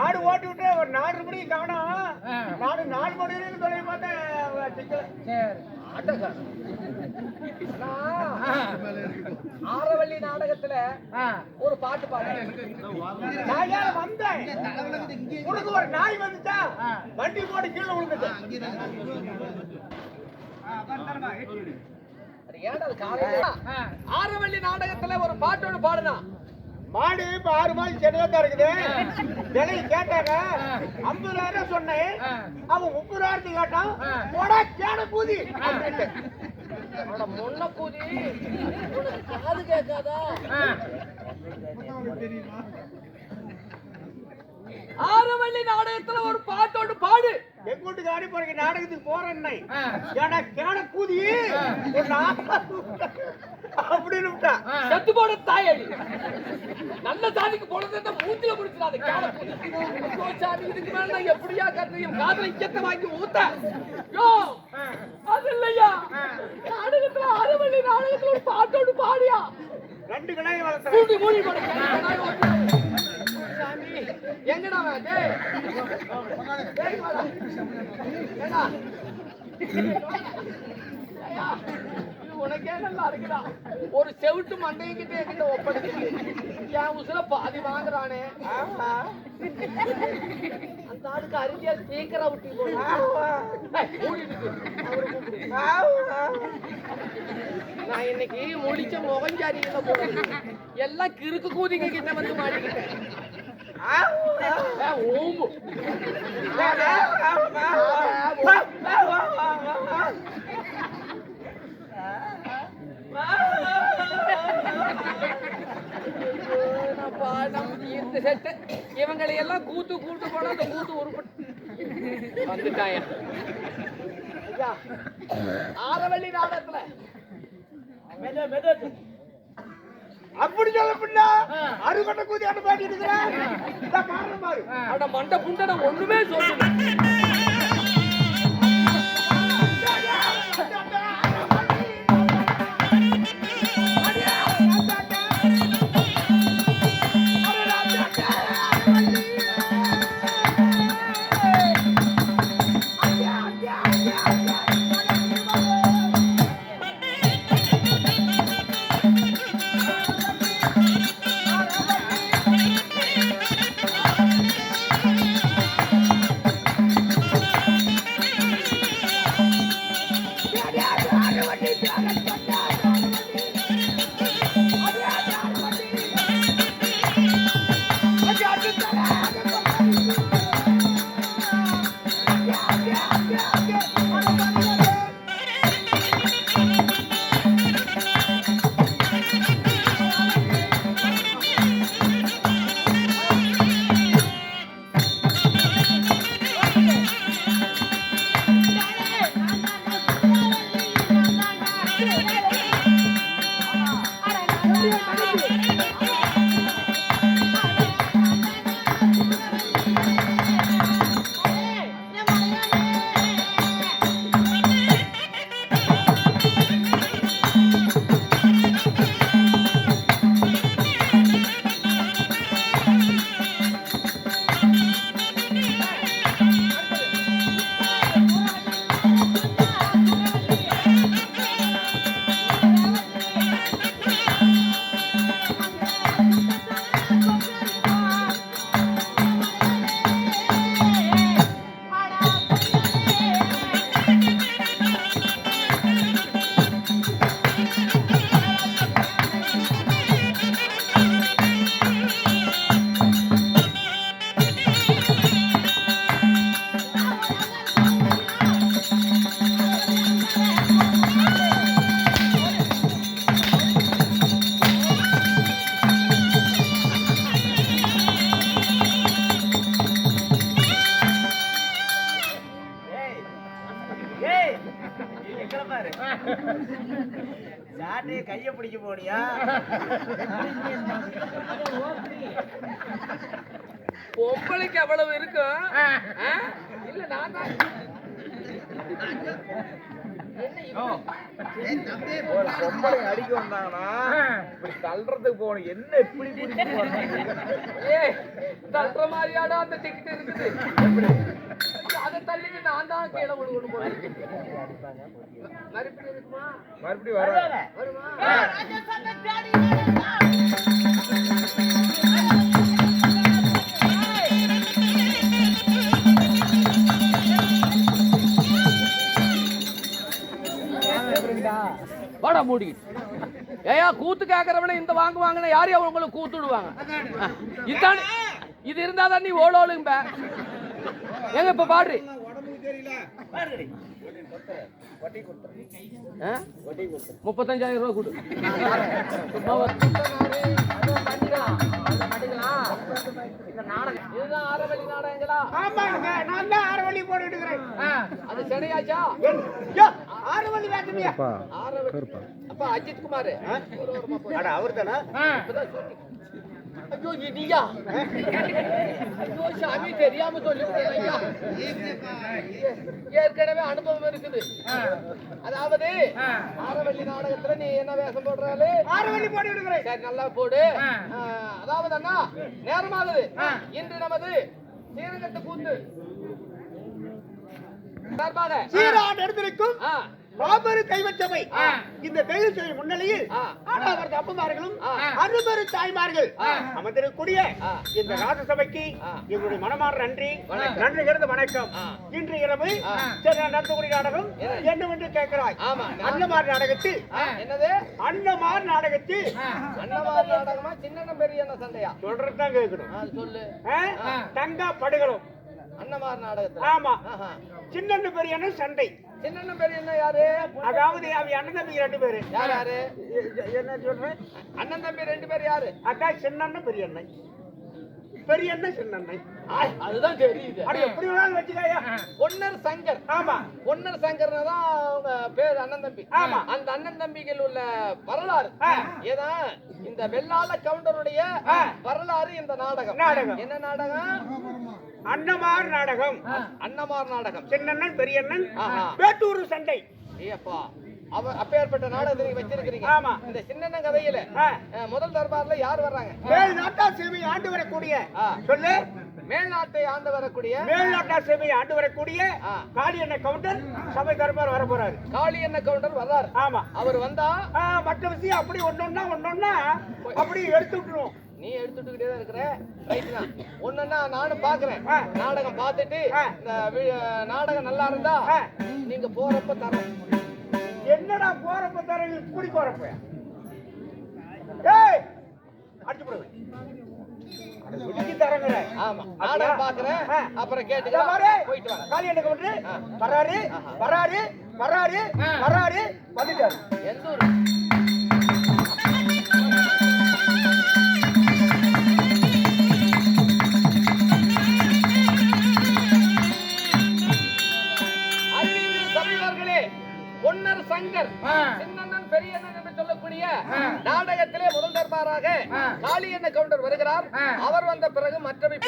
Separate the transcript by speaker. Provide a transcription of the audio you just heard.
Speaker 1: ஆடு ஓட்டி விட்டு ஒரு நாலு மணிக்கு காணும் நாலு நாலு மணி வரைக்கும் தொலை பார்த்தேன்
Speaker 2: ஆரவள்ளி நாடகத்துல ஒரு பாட்டு பாடு.
Speaker 1: வந்தேன்? உனக்கு ஒரு நாய் வந்துச்சா? வண்டி போட்டு கீழே விழுந்துச்சு
Speaker 2: அது ஏன்டா காலையில ஆரவள்ளி நாடகத்துல ஒரு பாட்டோடு பாடுனா.
Speaker 1: மாடு இப்ப ஆறு மாதம் செடியா தான் இருக்குது. விலை கேட்டாங்க. ஐம்பதாயிரம் சொன்னேன். அவன் முப்பதாயிரத்துக்கு கேட்டான். போடா கேன.
Speaker 2: அவனோட முன்ன கூதி காது கேட்காதா? ஆரவள்ளி நாடகத்துல ஒரு பாட்டோடு பாடு.
Speaker 1: எங்க வீட்டுக்காரி பிறகு நாடகத்துக்கு போறேன் ஏடா கேன கூதி அப்படின்னு விட்டா.
Speaker 2: செத்து போன தாயடி நல்ல சாதிக்கு போனது மூஞ்சில முடிச்சிடாத சாமி இதுக்கு மேல நான் எப்படியா கத்தையும் காதல இக்கத்தை வாங்கி ஊத்த? யோ அது இல்லையா? நாடகத்துல ஆரவள்ளி நாடகத்துல ஒரு பாட்டோடு பாடியா?
Speaker 1: ரெண்டு கடாயும் வளர்த்துறேன்
Speaker 2: கூட்டி மூடி போடு. சாமி எங்கடா அவன்? உனக்கே நல்லா இருக்குடா. ஒரு செவிட்டு மண்டையும் கிட்ட என்கிட்ட ஒப்படைச்சு. என் உசுர பாதி வாங்குறானே. அந்த ஆளுக்கு அருகியா ஸ்பீக்கரா விட்டு. நான் இன்னைக்கு முடிச்ச முகஞ்சாரியில போறேன். எல்லாம் கிறுக்கு கூதிங்க கிட்ட வந்து மாட்டிக்கிட்டேன் ஓம்பு நான் பாடம் இந்த செட்டு இவங்களை எல்லாம் கூத்து கூட்டு போனா அந்த கூத்து உருப்பட்டு வந்துட்டாயா? ஆரவள்ளி நாடகத்துல.
Speaker 1: அப்படி சொல்ல பின்னா அறுகொண்ட கூதி அண்ணு பாட்டி இருக்கிறேன்
Speaker 2: மண்டை புண்டை ஒண்ணுமே சொல்லல
Speaker 1: சாட்டையை கைய பிடிக்க போனியா?
Speaker 2: பொம்பளைக்கு அவ்வளவு இருக்கும்? இல்ல நான் தான்?
Speaker 1: ஒரு பொம்பளை அடிக்க வந்தாங்கன்னா இப்படி தள்ளுறதுக்கு போகணும் என்ன இப்படி பிடிச்சு
Speaker 2: ஏய், தட்டுற மாதிரியாடா அந்த டிக்கெட் இருக்குது. எப்படி? நான் தான் கீழே விழுகணும் போல இருக்கு. மறுபடியும் இருக்குமா?
Speaker 1: மறுபடியும் வர
Speaker 2: வருமா வாடா மூடி. ஏயா கூத்து கேக்குறவன இந்த வாங்க வாங்கின யாரையும் அவங்களுக்கு கூத்து விடுவாங்க? இதுதான் இது இருந்தா தான் நீ ஓடோளுங்க எங்க இப்ப பாடுறி? முப்பத்தஞ்சாயிரம் ரூபாய் கொடு. சும்மா ஒரு இதுதான் ஆரவழி நாடகங்களா
Speaker 1: ஆமாங்க நான் தான் ஆறு வழி போட்டுட்டு இருக்கிறேன்
Speaker 2: அது சென்னையாச்சா
Speaker 1: யோ, ஆறு வழி வேண்டுமையா
Speaker 2: ஆரவழி அப்பா அஜித் குமார்.
Speaker 1: அவர் தானே
Speaker 2: ஐயோ இடியா ஐயோ சாமி தெரியாம சொல்லிவிட்டேன் ஐயா ஏற்கனவே அனுபவம் இருக்குது அதாவது ஆரவள்ளி நாடகத்துல நீ என்ன வேஷம் போடுறாரு
Speaker 1: வழி போட்டுட்டு இருக்கிறேன்
Speaker 2: சரி நல்லா போடு அதாவது அண்ணா நேரமாகுது இன்று நமது சீரகத்து கூத்து சார்பாக
Speaker 1: சீரான் எடுத்திருக்கும்
Speaker 2: ஆ,
Speaker 1: மாபெரு தெய்வச்சபை
Speaker 2: ஆ.
Speaker 1: இந்த தெய்வ சபை முன்னிலையில். ஆடவர் தப்பமார்களும்
Speaker 2: ஆ.
Speaker 1: அருபெரு தாய்மார்கள். அமர்ந்திருக்கக்கூடிய. இந்த ராஜசபைக்கு. எங்களுடைய மனமார் நன்றி. நன்றி கிடந்த வணக்கம். இன்று இரவு நடத்தக்கூடிய நாடகம்
Speaker 2: என்ன?
Speaker 1: என்னவென்று கேட்கிறாய். அன்னமார் நாடகத்தில்
Speaker 2: என்னது
Speaker 1: அன்னமார் நாடகத்தில்
Speaker 2: அண்ணமார் நாடகமா சின்ன பெரிய சண்டையா
Speaker 1: சொல்றதுதான் கேட்கணும்
Speaker 2: சொல்லு.
Speaker 1: தங்கா படுகளும்
Speaker 2: அண்ணமார் நாடகத்துல
Speaker 1: ஆமா. சின்ன பெரிய சண்டை
Speaker 2: சின்ன பெரிய என்ன யாரு?
Speaker 1: அதாவது அவ அண்ணன் தம்பி ரெண்டு பேரு.
Speaker 2: யார் யாரு?
Speaker 1: என்ன சொல்றேன்
Speaker 2: அண்ணன் தம்பி ரெண்டு பேர் யாரு?
Speaker 1: அதான் சின்ன பெரிய அண்ணன் பெரிய அண்ணன் சின்ன அண்ணன்
Speaker 2: ஆய், அதுதான் தெரியுது.
Speaker 1: அப்படி எப்படி வேணாலும் வச்சுக்காயா?
Speaker 2: சங்கர்.
Speaker 1: ஆமா.
Speaker 2: பொன்னர் சங்கர்னா தான் அவங்க பேர் அண்ணன் தம்பி.
Speaker 1: ஆமா.
Speaker 2: அந்த அண்ணன் தம்பிகள் உள்ள வரலாறு.
Speaker 1: ஆ.
Speaker 2: ஏதா இந்த வெள்ளாள கவுண்டருடைய. வரலாறு இந்த நாடகம்.
Speaker 1: நாடகம்.
Speaker 2: என்ன நாடகம்?
Speaker 1: அன்னமார் நாடகம்.
Speaker 2: அண்ணமார் நாடகம்.
Speaker 1: சின்னண்ணன் பெரியண்ணன்
Speaker 2: ஆஹா.
Speaker 1: வேட்டூர் சண்டை.
Speaker 2: ஏப்பா அவ அப்பேற்பட்ட நாடகத்தை வச்சிருக்கிறீங்க.
Speaker 1: ஆமா.
Speaker 2: இந்த சின்ன கதையில முதல் தர்பார்ல யார் வர்றாங்க?
Speaker 1: மேல் நாட்டா சேவை ஆண்டு வரக்கூடிய. சொல்லு.
Speaker 2: மேல்நாட்டை ஆண்டு வரக்கூடிய
Speaker 1: மேல் நாட்டா சேவை ஆண்டு வரக்கூடிய
Speaker 2: ஆ.
Speaker 1: காளி அண்ணன் கவுண்டர் சபை தரப்பார் வர போறாரு.
Speaker 2: காளி என்ன கவுண்டர் வர்றாரு.
Speaker 1: ஆமா.
Speaker 2: அவர் வந்தா
Speaker 1: மற்ற விஷயம் அப்படி ஒன்னொன்னா ஒன்னொன்னா அப்படி எடுத்து விட்டுருவோம்.
Speaker 2: நீ எடுத்துட்டுக்கிட்டே தான் இருக்கிற. ரைட் தான். ஒண்ணுன்னா நானும் பாக்குறேன். நாடகம் பார்த்துட்டு நாடகம் நல்லா இருந்தா. நீங்க போறப்ப தரோம்
Speaker 1: என்னடா போறப்ப தர குடி போறப்ப. ஏய்! அடிச்சு போடுவேன்.
Speaker 2: அப்புறம். கேட்டுக்கலாம். போயிட்டு வாங்க.
Speaker 1: அண்ணன் கவுண்டர்
Speaker 2: ஆ.
Speaker 1: வராரு. வராரு. வராரு. வராரு. வந்துட்டாரு.
Speaker 2: எந்த ஊரு? தர்பாராக காளியண்ண கவுண்டர் வருகிறார் அவர் வந்த பிறகு மற்றவை.